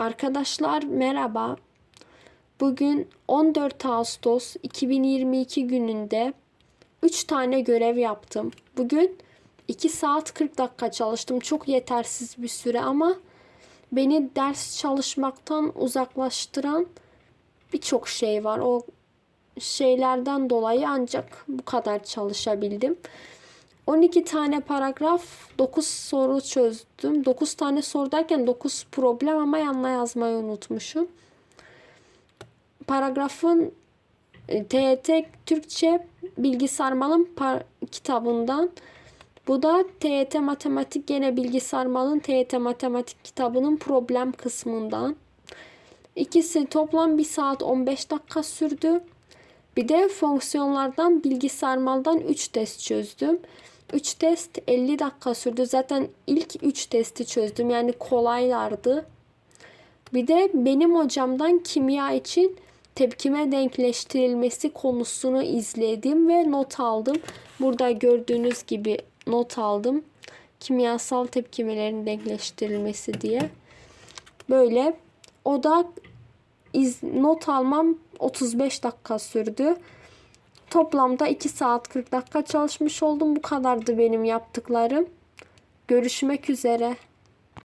Arkadaşlar merhaba. Bugün 14 Ağustos 2022 gününde 3 tane görev yaptım. Bugün 2 saat 40 dakika çalıştım. Çok yetersiz bir süre ama beni ders çalışmaktan uzaklaştıran birçok şey var. O şeylerden dolayı ancak bu kadar çalışabildim. 12 tane paragraf, 9 soru çözdüm. 9 tane soru derken 9 problem ama yanına yazmayı unutmuşum. Paragrafın e, TET Türkçe Bilgi Sarmal'ın kitabından. Bu da TET Matematik gene Bilgi Sarmal'ın TET Matematik kitabının problem kısmından. İkisi toplam 1 saat 15 dakika sürdü. Bir de fonksiyonlardan bilgi sarmaldan 3 test çözdüm. 3 test 50 dakika sürdü. Zaten ilk 3 testi çözdüm. Yani kolaylardı. Bir de benim hocamdan kimya için tepkime denkleştirilmesi konusunu izledim ve not aldım. Burada gördüğünüz gibi not aldım. Kimyasal tepkimelerin denkleştirilmesi diye. Böyle o da iz, not almam 35 dakika sürdü. Toplamda 2 saat 40 dakika çalışmış oldum. Bu kadardı benim yaptıklarım. Görüşmek üzere.